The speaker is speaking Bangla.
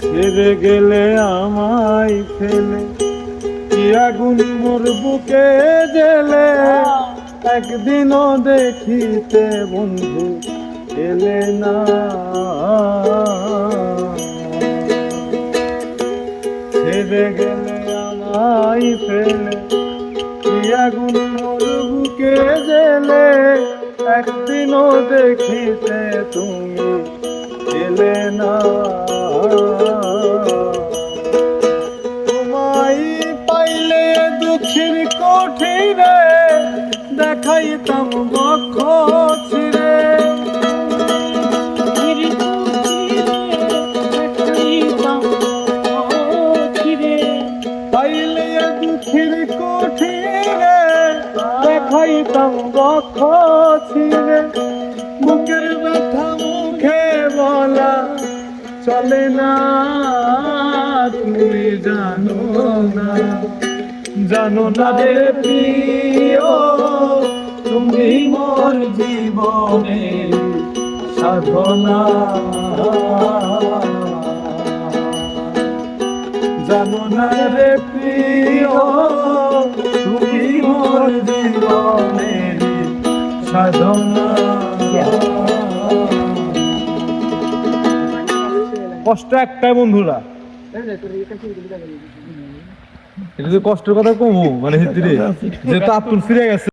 ছেড়ে গেলে আমায় ফেলে। কি আগুন মোর বুকে জেলে একদিনও দেখিতে বন্ধু এলে না। ছেড়ে গেলে আমায় ফেলে। কি আগুন মোর বুকে জেলে একদিনও দেখিতে তুমি এলে না। দুঃখের কঠিনে দেখাইতাম বক্ষ ছিড়ে। পাইলে দুঃখের কঠিনে দেখাইতাম বক্ষ ছিড়ে। বুকের ব্যথা মুখে বলা চলে না তুমি জানো না। জানো না রে প্রিয়, তুমি মোর জীবনের সাধনা। জানো না রে প্রিয়, তুমি মোর জীবনের সাধনা। কষ্ট একটাই বন্ধুরা। এটা তো কষ্টের কথা কমু মানে হিদ্দিরে যেহেতু আব্দুল ফিরে গেছে।